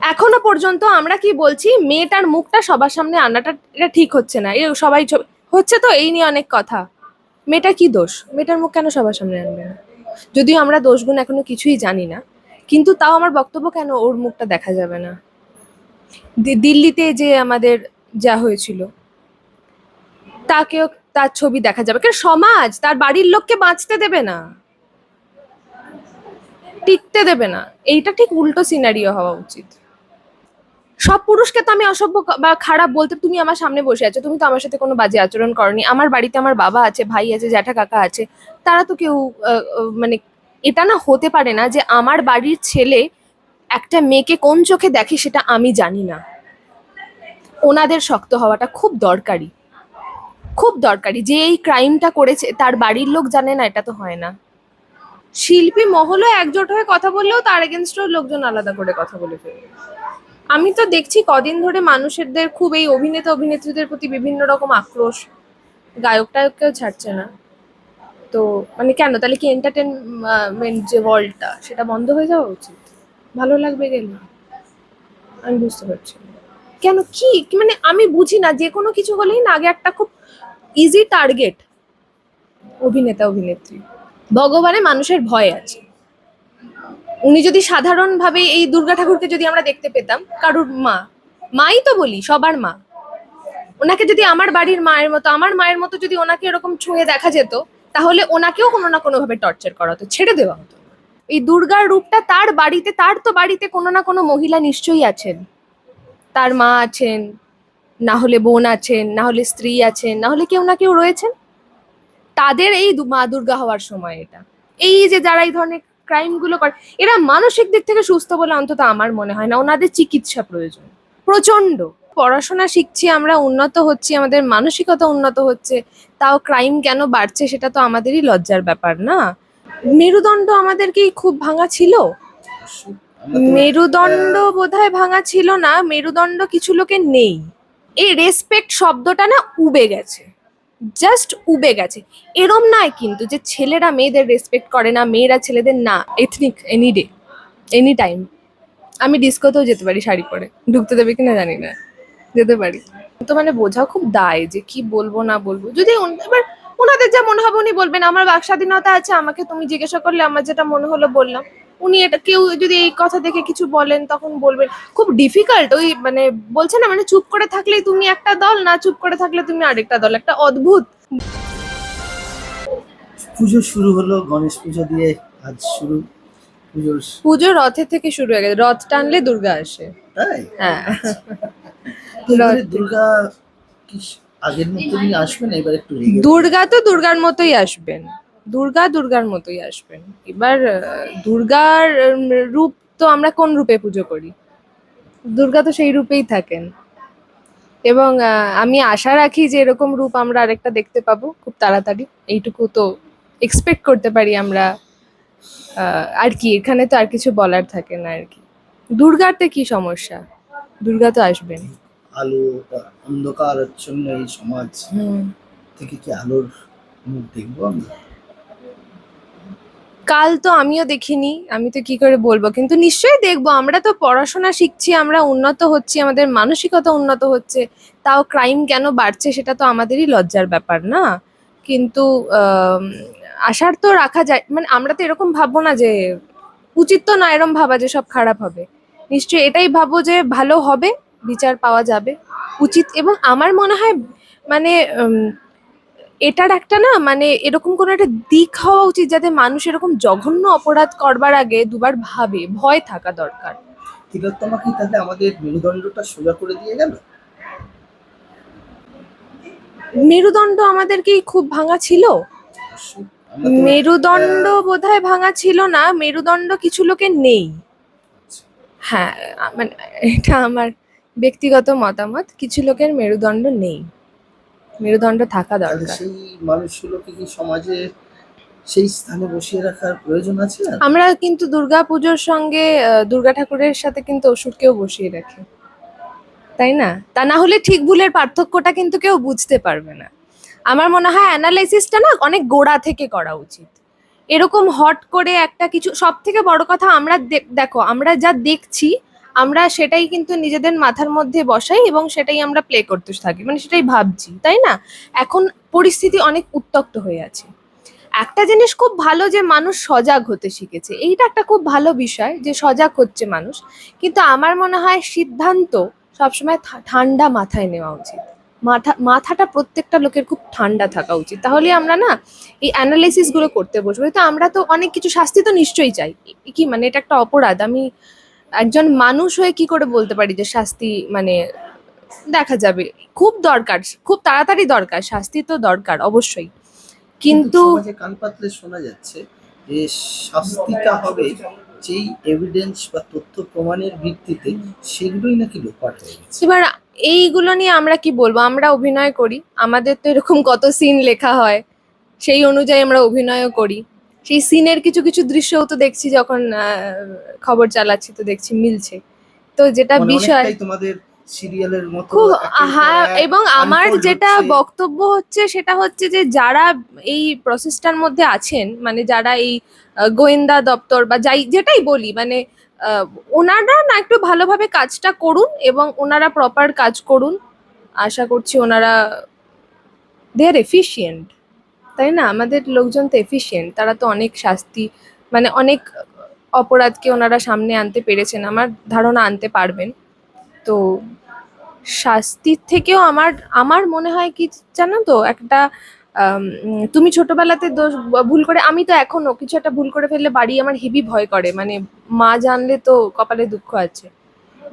এখনও পর্যন্ত আমরা কি বলছি, মেয়েটার মুখটা সবার সামনে আনাটা এটা ঠিক হচ্ছে না। সবাই হচ্ছে তো, এই নিয়ে অনেক কথা। মেয়েটা কি দোষ? মেয়েটার মুখ কেন সবার সামনে আনবে না? যদিও আমরা দোষগুণ এখনও কিছুই জানি না, কিন্তু তাও আমার বক্তব্য কেন ওর মুখটা দেখা যাবে না? দিল্লিতে যে আমাদের যা হয়েছিল, তাকেও তার ছবি দেখা যাবে। কারণ সমাজ, তার বাড়ির লোককে বাঁচতে দেবে না। টিকতে দেবে না। এইটা ঠিক উল্টো সিনারিও হওয়া উচিত। সব পুরুষকে তো আমি অসভ্য বা খারাপ বলতে তুমি আমার সামনে বসে আছো, তুমি তো আমার সাথে কোনো বাজে আচরণ করনি। আমার বাড়িতে আমার বাবা আছে, ভাই আছে, জ্যাঠা কাকা আছে, তারা তো কেউ মানে এটা না হতে পারে না যে আমার বাড়ির ছেলে একটা মেয়েকে কোন চোখে দেখে সেটা আমি জানি না। ওনাদের শক্ত হওয়াটা খুব দরকারি। খুব দরকারি। যে এই ক্রাইমটা করেছে, তার বাড়ির লোক জানে না, এটা তো হয় না। শিল্পী মহলও একজোট হয়ে কথা বললেও তার এগেনস্টও লোকজন আলাদা করে কথা বলে ফেলবে আমি তো দেখছি কদিন ধরে মানুষেরদের খুব এই অভিনেতা অভিনেত্রীদের প্রতি বিভিন্ন রকম আক্রোশ। গায়ক টায়ককেও ছাড়ছে না। তো মানে কেন? তাহলে কি এন্টারটেনমেন্ট যে ওয়ার্ল্ডটা সেটা বন্ধ হয়ে যাওয়া উচিত? ভালো লাগবে গেলে। আমি বুঝতে পারছি কেন? কি? কি মানে আমি বুঝি না, যে কোনো কিছু হলেই না, আগে একটা খুব ইজি টার্গেট অভিনেতা, অভিনেত্রী। ভগবানে মানুষের ভয় আছে। উনি যদি সাধারণভাবে এই দুর্গা ঠাকুরকে যদি আমরা দেখতে পেতাম, কারুর মা? মাই তো বলি, সবার মা। ওনাকে যদি আমার বাড়ির মায়ের মতো, আমার মায়ের মতো যদি ওনাকে এরকম ছুঁয়ে দেখা যেত, তাহলে ওনাকেও কোনো না কোনোভাবে টর্চার করা হতো, ছেড়ে দেওয়া হতো। এই দুর্গার রূপটা তার বাড়িতে, তার তো বাড়িতে কোনো না কোনো মহিলা নিশ্চয়ই আছেন। তার মা আছেন, না হলে বোন আছেন, না হলে স্ত্রী আছেন, না হলে কেউ না কেউ রয়েছেন। তাদের এই মা দুর্গা হওয়ার সময় এটা। এই যে যারা এই ধরনের ক্রাইমগুলো করে, এরা মানসিক দিক থেকে সুস্থ বলে অন্তত আমার মনে হয় না। ওনাদের চিকিৎসা প্রয়োজন। প্রচণ্ড পড়াশোনা শিখছি আমরা, উন্নত হচ্ছি, আমাদের মানসিকতা উন্নত হচ্ছে, তাও ক্রাইম কেন বাড়ছে সেটা তো আমাদেরই লজ্জার ব্যাপার না? মেরুদণ্ড আমাদের কি খুব ভাঙা ছিল? মেরুদণ্ড বোধহয় ভাঙা ছিল না, মেরুদণ্ড কিছু লোকের নেই। এই রেসপেক্ট শব্দটা না উবে গেছে। জাস্ট উবে গেছে। এরম নয় কিন্তু যে ছেলেরা মেয়েদের রেসপেক্ট করে না, মেয়েরা ছেলেদের না ethnic any day any time আমি ডিস্কোতেও যেতে পারি শাড়ি পরে। ঢুকতে দেবে কিনা জানি না। যেতে পারি। তো মানে বোঝা খুব দায় যে কি বলব, না বলব। যদি এবার ওনাদের যা মনে হবে উনি বলবেন। আমার বাক স্বাধীনতা আছে, আমাকে তুমি জিজ্ঞাসা করলে, আমার যেটা মনে হলো বললাম। উনি এটা কেউ যদি এই কথা দেখে কিছু বলেন তখন বলবেন। খুব ডিফিকাল্ট ওই মানে বলছে না মানে চুপ করে থাকলেই তুমি একটা দল না চুপ করে থাকলে তুমি আরেকটা দল একটা অদ্ভুত। পুজো শুরু হলো গণেশ পুজো দিয়ে আজ শুরু। পুজোর পুজো রথের থেকে শুরু হয়ে গেছে। রথ টানলে দুর্গা আসে। তাই? হ্যাঁ। এবারে দুর্গা কি আগের মতনই আসবেন এবার একটু দুর্গা তো দুর্গার মতোই আসবেন। দুর্গা দুর্গার মতোই আসবেন। এবার দুর্গার রূপ তো আমরা কোন রূপে পুজো করি? দুর্গা তো সেই রূপেই থাকেন। এবং আমি আশা রাখি যে এরকম রূপ আমরা আরেকটা দেখতে পাবো খুব তাড়াতাড়ি। এইটুকু তো এক্সপেক্ট করতে পারি আমরা আর কি এখানে তো আর কিছু বলার থাকে না আর কি। দুর্গাতে কি সমস্যা? দুর্গা তো আসবেন। আলো অন্ধকার জন্য এই সমাজ থেকে কি আলোর মুখ দেখব আমরা? কাল তো আমিও দেখিনি, আমি তো কি করে বলব? কিন্তু নিশ্চয়ই দেখব, আমরা তো পড়াশোনা শিখছি, আমরা উন্নত হচ্ছি, আমাদের মানসিকতা উন্নত হচ্ছে, তাও ক্রাইম কেন বাড়ছে সেটা তো আমাদেরই লজ্জার ব্যাপার না? কিন্তু আশার তো রাখা যায় মানে আমরা তো এরকম ভাববো না যে, উচিত তো না এরকম ভাবা যে সব খারাপ হবে। নিশ্চয়ই এটাই ভাববো যে ভালো হবে, বিচার পাওয়া যাবে, উচিত এবং আমার মনে হয় মানে এটার একটা না মানে এরকম কোনো একটা দিক হওয়া উচিত যাতে মানুষ এরকম জঘন্য অপরাধ করবার আগে দুবার ভাবে ভয় থাকা দরকার। তিলোত্তমা কি তাহলে আমাদের মেরুদণ্ডটা সোজা করে দিয়ে গেল? মেরুদণ্ড আমাদের কি খুব ভাঙা ছিল? মেরুদণ্ড বোধহয় ভাঙা ছিল না মেরুদণ্ড কিছু লোকের নেই। হ্যাঁ মানে এটা আমার ব্যক্তিগত মতামত কিছু লোকের মেরুদণ্ড নেই। মেরুদণ্ড থাকা দরকার। সেই মানুষগুলোকে কি সমাজে সেই স্থানে বসিয়ে রাখার প্রয়োজন আছে? আমরা কিন্তু দুর্গা পুজোর সঙ্গে দুর্গা ঠাকুরের সাথে কিন্তু ওষুধকেও বসিয়ে রাখি। তাই না? তা না হলে ঠিক ভুলের পার্থক্যটা কিন্তু কেউ বুঝতে পারবে না। আমার মনে হয় অ্যানালাইসিসটা না অনেক গোড়া থেকে করা উচিত। এরকম হট করে একটা কিছু সব থেকে বড় কথা আমরা দেখো আমরা যা দেখছি আমরা সেটাই কিন্তু নিজেদের মাথার মধ্যে বসাই এবং সেটাই আমরা প্লে করতে থাকি। মানে সেটাই ভাবছি, তাই না? এখন পরিস্থিতি অনেক উত্তক্ত হয়ে আছে। একটা জিনিস খুব ভালো যে মানুষ সজাগ হতে শিখেছে, এইটা একটা খুব ভালো বিষয় যে সজাগ হচ্ছে মানুষ। কিন্তু আমার মনে হয় সিদ্ধান্ত সবসময় ঠান্ডা মাথায় নেওয়া উচিত। মাথা, মাথাটা প্রত্যেকটা লোকের খুব ঠান্ডা থাকা উচিত। তাহলে আমরা না এই অ্যানালাইসিসগুলো করতে বসবো। তো আমরা তো অনেক কিছু শাস্তি তো নিশ্চয়ই চাই। কি মানে এটা একটা অপরাধ। আমি একজন মানুষ হয়ে কি করে বলতে পারি যে শাস্তি মানে দেখা যাবে? খুব দরকার খুব তাড়াতাড়ি দরকার শাস্তি তো দরকার অবশ্যই। কিন্তু কান পাতলে শোনা যাচ্ছে যে শাস্তিটা হবে যেই এভিডেন্স বা তথ্য প্রমাণের ভিত্তিতে সেগুলোই নাকি লোপাট হয়ে গেছে। এবার এইগুলো নিয়ে আমরা কি বলব? আমরা অভিনয় করি। আমাদের তো এরকম কত সিন লেখা হয় সেই অনুযায়ী আমরা অভিনয়ও করি। সেই সিনের কিছু কিছু দৃশ্যও তো দেখছি যখন খবর চালাচ্ছি তো দেখছি মিলছে। তো যেটা মানে বিষয় তোমাদের সিরিয়ালের মতো খুব হ্যাঁ এবং আমার যেটা বক্তব্য হচ্ছে সেটা হচ্ছে যে যারা এই প্রসেসটার মধ্যে আছেন মানে যারা এই গোয়েন্দা দপ্তর বা যাই যেটাই বলি মানে ওনারা না একটু ভালোভাবে কাজটা করুন এবং ওনারা প্রপার কাজ করুন। আশা করছি ওনারা দে আর এফিসিয়েন্ট তাই না? আমাদের লোকজন তো এফিসিয়েন্ট তারা তো অনেক শাস্তি মানে অনেক অপরাধকে ওনারা সামনে আনতে পেরেছেন, আমার ধারণা আনতে পারবেন। তো শাস্তির থেকেও আমার আমার মনে হয় কি জানো তো, একটা তুমি ছোটবেলাতে দোষ, ভুল করে, আমি তো এখনও কিছু একটা ভুল করে ফেললে বাড়ি আমার হেভি ভয় করে মানে মা জানলে তো কপালে দুঃখ আছে।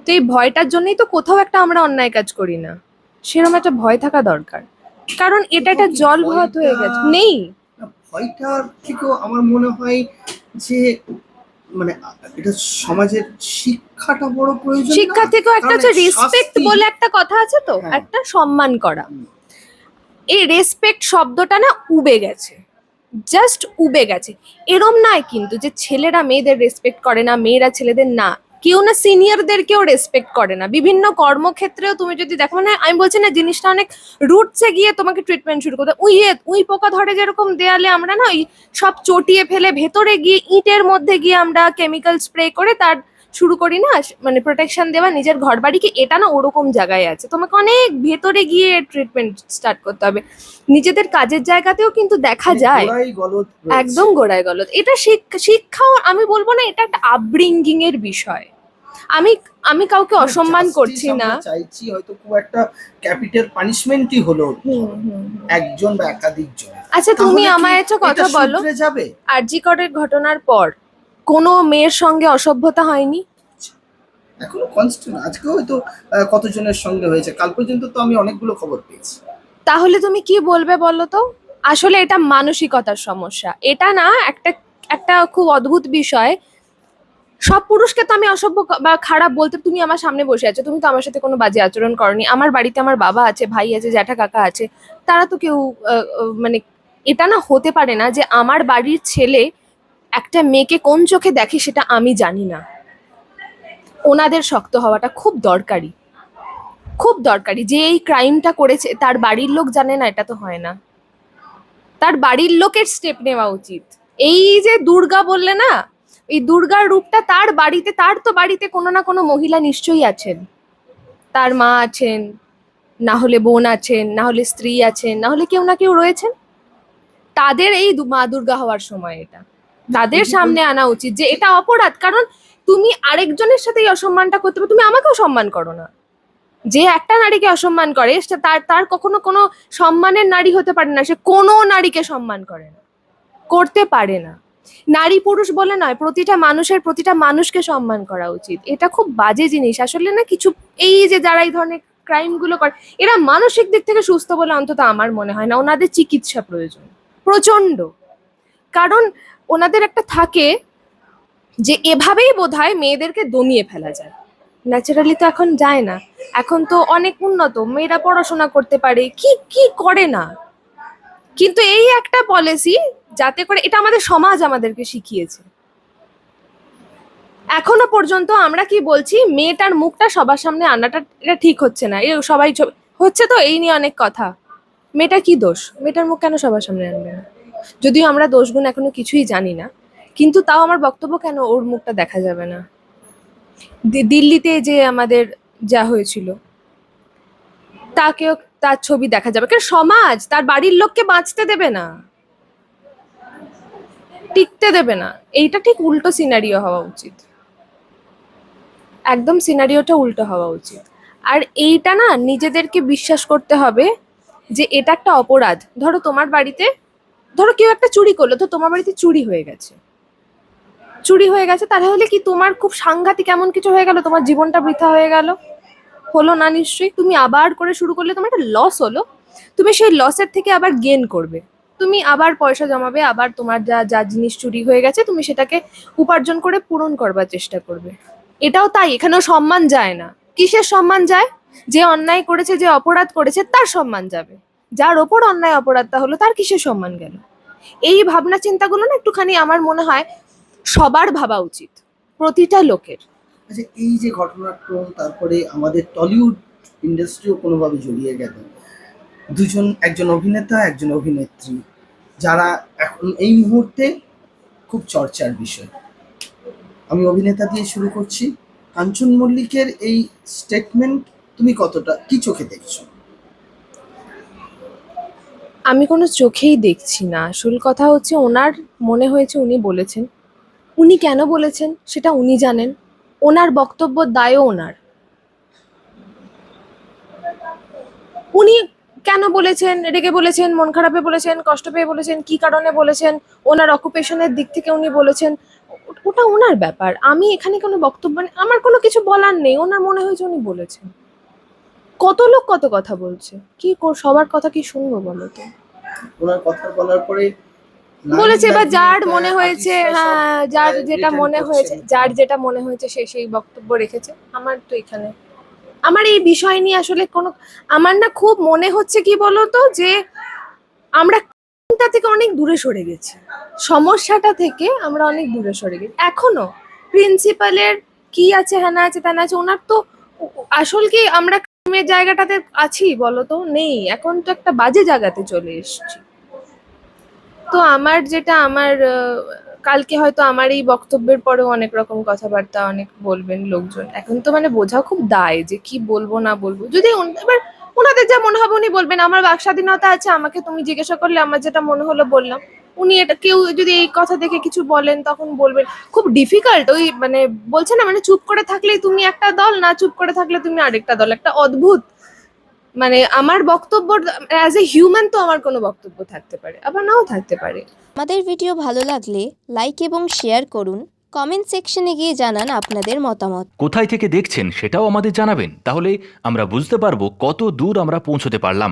তো এই ভয়টার জন্যই তো কোথাও একটা আমরা অন্যায় কাজ করি না। সেরকম একটা ভয় থাকা দরকার। কারণ এটা একটা জল ভাত হয়ে গেছে। নেই। ভয়টার থেকেও আমার মনে হয় যে মানে এটা সমাজের শিক্ষাটা বড় প্রয়োজন শিক্ষা থেকেও একটা হচ্ছে রেসপেক্ট বলে একটা কথা আছে তো হ্যাঁ। একটা সম্মান করা। এই রেসপেক্ট শব্দটা না উবে গেছে। জাস্ট উবে গেছে। এরম নয় কিন্তু যে ছেলেরা মেয়েদের রেসপেক্ট করে না মেয়েরা ছেলেদের না। কেউ না সিনিয়রদেরকেও রেসপেক্ট করে না। বিভিন্ন কর্মক্ষেত্রেও তুমি যদি দেখো মানে আমি বলছি না জিনিসটা অনেক রুটসে গিয়ে তোমাকে ট্রিটমেন্ট শুরু করতে উই উই পোকা ধরে যেরকম দেয়ালে আমরা না ওই সব চটিয়ে ফেলে ভেতরে গিয়ে ইটের মধ্যে গিয়ে আমরা কেমিক্যাল স্প্রে করে তার শুরু করি না মানে প্রোটেকশন দেওয়া নিজের ঘর বাড়িকে এটা না ওরকম জায়গায় আছে। তোমাকে অনেক ভেতরে গিয়ে ট্রিটমেন্ট স্টার্ট করতে হবে। নিজেদের কাজের জায়গাতেও কিন্তু দেখা মানে যায়। একদম গোড়ায় গলদ। এটা শিক্ষা শিক্ষাও আমি বলব না এটা একটা আপব্রিঙ্গিং এর বিষয়। আমি আমি কাউকে অসম্মান করছি না। চাইছি হয়তো খুব একটা ক্যাপিটাল পানিশমেন্টই হলো। একজন বা একাধিক জন। আচ্ছা তুমি আমায় একটা কথা বলো। যাবে? আরজিকরের ঘটনার পর কোনো মেয়ের সঙ্গে অসভ্যতা হয়নি? এখনও কনস্ট্যান্ট আজকে হয়তো কতজনের সঙ্গে হয়েছে? কাল পর্যন্ত তো আমি অনেকগুলো খবর পেয়েছি। তাহলে তুমি কি বলবে বলো তো? আসলে এটা মানসিকতার সমস্যা। এটা না একটা একটা খুব অদ্ভুত বিষয়। সব পুরুষকে তো আমি অসভ্য বা খারাপ বলতে তুমি আমার সামনে বসে আছো। তুমি তো আমার সাথে কোনো বাজে আচরণ করনি। আমার বাড়িতে আমার বাবা আছে ভাই আছে জ্যাঠা কাকা আছে। তারা তো কেউ মানে এটা না হতে পারে না যে আমার বাড়ির ছেলে একটা মেয়েকে কোন চোখে দেখে সেটা আমি জানি না। ওনাদের শক্ত হওয়াটা খুব দরকারি। খুব দরকারি। যে এই ক্রাইমটা করেছে, তার বাড়ির লোক জানে না, এটা তো হয় না। তার বাড়ির লোকের স্টেপ নেওয়া উচিত। এই যে দুর্গা বললে না, এই দুর্গার রূপটা তার বাড়িতে, তার তো বাড়িতে কোনো না কোনো মহিলা নিশ্চয়ই আছেন। তার মা আছেন, না হলে বোন আছেন, না হলে স্ত্রী আছেন, না হলে কেউ না কেউ রয়েছেন। তাদের এই মা দুর্গা হওয়ার সময় এটা। তাদের সামনে আনা উচিত যে এটা অপরাধ। কারণ তুমি আরেকজনের সাথে এই অসম্মানটা করতে পারো তুমি আমাকেও সম্মান করো না। যে একটা নারীকে অসম্মান করে তার তার কখনো কোনো সম্মানের নারী হতে পারে না সে কোনো নারীকে সম্মান করে না করতে পারে না। নারী পুরুষ বলে নয় প্রতিটা মানুষের প্রতিটা মানুষকে সম্মান করা উচিত। এটা খুব বাজে জিনিস। আসলে না কিছু এই যে যারা এই ধরনের ক্রাইমগুলো করে এরা মানসিক দিক থেকে সুস্থ বলে অন্তত আমার মনে হয় না। ওনাদের চিকিৎসা প্রয়োজন। প্রচণ্ড কারণ ওনাদের একটা থাকে যে এভাবেই বোধহয় মেয়েদেরকে দমিয়ে ফেলা যায়। ন্যাচারালি তো এখন যায় না। এখন তো অনেক উন্নত, মেয়েরা পড়াশোনা করতে পারে, কি কি করে না? কিন্তু এই একটা পলিসি যাতে করে এটা আমাদের সমাজ আমাদেরকে শিখিয়েছে। এখনও পর্যন্ত আমরা কি বলছি, মেয়েটার মুখটা সবার সামনে আনাটা এটা ঠিক হচ্ছে না। সবাই হচ্ছে তো, এই নিয়ে অনেক কথা। মেয়েটা কি দোষ? মেয়েটার মুখ কেন সবার সামনে আনবে না? যদিও আমরা দোষগুণ এখনও কিছুই জানি না, কিন্তু তাও আমার বক্তব্য কেন ওর মুখটা দেখা যাবে না? দিল্লিতে যে আমাদের যা হয়েছিল, তাকেও তার ছবি দেখা যাবে। কারণ সমাজ, তার বাড়ির লোককে বাঁচতে দেবে না। টিকতে দেবে না। এইটা ঠিক উল্টো সিনারিও হওয়া উচিত। একদম সিনারিওটা উল্টো হওয়া উচিত। আর এইটা না নিজেদেরকে বিশ্বাস করতে হবে যে এটা একটা অপরাধ। ধরো তোমার বাড়িতে ধরো কেউ একটা চুরি করল, তো তোমার বাড়িতে চুরি হয়ে গেছে। চুরি হয়ে গেছে, তাহলে কি তোমার খুব সাংঘাতিক এমন কিছু হয়ে গেল? তোমার জীবনটা বৃথা হয়ে গেল? হলো না নিশ্চয়ই? তুমি আবার করে শুরু করলে তোমার একটা লস হলো। তুমি সেই লসের থেকে আবার গেন করবে। তুমি আবার পয়সা জমাবে, আবার তোমার যা যা জিনিস চুরি হয়ে গেছে, তুমি সেটাকে উপার্জন করে পূরণ করবার চেষ্টা করবে। এটাও তাই, এখানেও সম্মান যায় না। কিসের সম্মান যায়? যে অন্যায় করেছে, যে অপরাধ করেছে, তার সম্মান যাবে। যার ওপর অন্যায় অপরাধটা হলো তার কিসের সম্মান গেল? এই ভাবনা চিন্তাগুলো না একটুখানি আমার মনে হয় সবার ভাবা উচিত, প্রতিটা লোকের। আচ্ছা এই যে ঘটনাক্রম, তারপরে আমাদের টলিউড ইন্ডাস্ট্রিও কোনোভাবে জড়িয়ে গেল। দুজন, একজন অভিনেতা, একজন অভিনেত্রী, যারা এখন এই মুহূর্তে খুব চর্চার বিষয়। আমি অভিনেতা দিয়ে শুরু করছি। কাঞ্চন মল্লিকের এই স্টেটমেন্ট তুমি কতটা, কি চোখে দেখছ? আমি কোনো চোখেই দেখছি না। আসল কথা হচ্ছে ওনার মনে হয়েছে উনি বলেছেন। উনি কেন বলেছেন সেটা উনি জানেন। ওনার বক্তব্য দায়ও ওনার। উনি কেন বলেছেন, রেগে বলেছেন, মন খারাপে বলেছেন, কষ্ট পেয়ে বলেছেন, কি কারণে বলেছেন, ওনার অকুপেশনের দিক থেকে উনি বলেছেন, ওটা ওনার ব্যাপার। আমি এখানে কোনো বক্তব্য নেই আমার কোনো কিছু বলার নেই। ওনার মনে হয়েছে উনি বলেছেন। কত লোক কত কথা বলছে? কি কর- সবার কথা কি শুনব বলো তো? ওনার কথা বলার পরে বলেছে এবার যার মনে হয়েছে হ্যাঁ যার যেটা মনে হয়েছে যার যেটা মনে হয়েছে সে সেই বক্তব্য রেখেছে। আমার তো এখানে আমার এই বিষয় নিয়ে আসলে কোনো আমার না খুব মনে হচ্ছে কি বলতো যে আমরা টা থেকে অনেক দূরে সরে গেছি? সমস্যাটা থেকে আমরা অনেক দূরে সরে গেছি। এখনও প্রিন্সিপালের কি আছে হ্যানা আছে ত্যানা আছে ওনার তো আসল কি আমরা ক্রাইমের জায়গাটাতে আছি বলো তো? নেই। এখন তো একটা বাজে জায়গাতে চলে এসেছি। তো আমার যেটা, আমার কালকে হয়তো আমার এই বক্তব্যের পরেও অনেক রকম কথাবার্তা, অনেক বলবেন লোকজন। এখন তো মানে বোঝা খুব দায় যে কি বলব, না বলব। যদি এবার ওনাদের যা মনে হবে উনি বলবেন। আমার বাক স্বাধীনতা আছে, আমাকে তুমি জিজ্ঞাসা করলে, আমার যেটা মনে হলো বললাম। উনি এটা কেউ যদি এই কথা দেখে কিছু বলেন তখন বলবেন। খুব ডিফিকাল্ট ওই মানে বলছে না মানে চুপ করে থাকলেই তুমি একটা দল না চুপ করে থাকলে তুমি আরেকটা দল। একটা অদ্ভুত মানে আমার বক্তব্য অ্যাজ এ হিউম্যান তো আমার কোনো বক্তব্য থাকতে পারে আবার নাও থাকতে পারে। আমাদের ভিডিও ভালো লাগলে লাইক এবং শেয়ার করুন কমেন্ট সেকশনে গিয়ে জানান আপনাদের মতামত। কোথায় থেকে দেখছেন সেটাও আমাদের জানাবেন তাহলে আমরা বুঝতে পারব কত দূর আমরা পৌঁছতে পারলাম।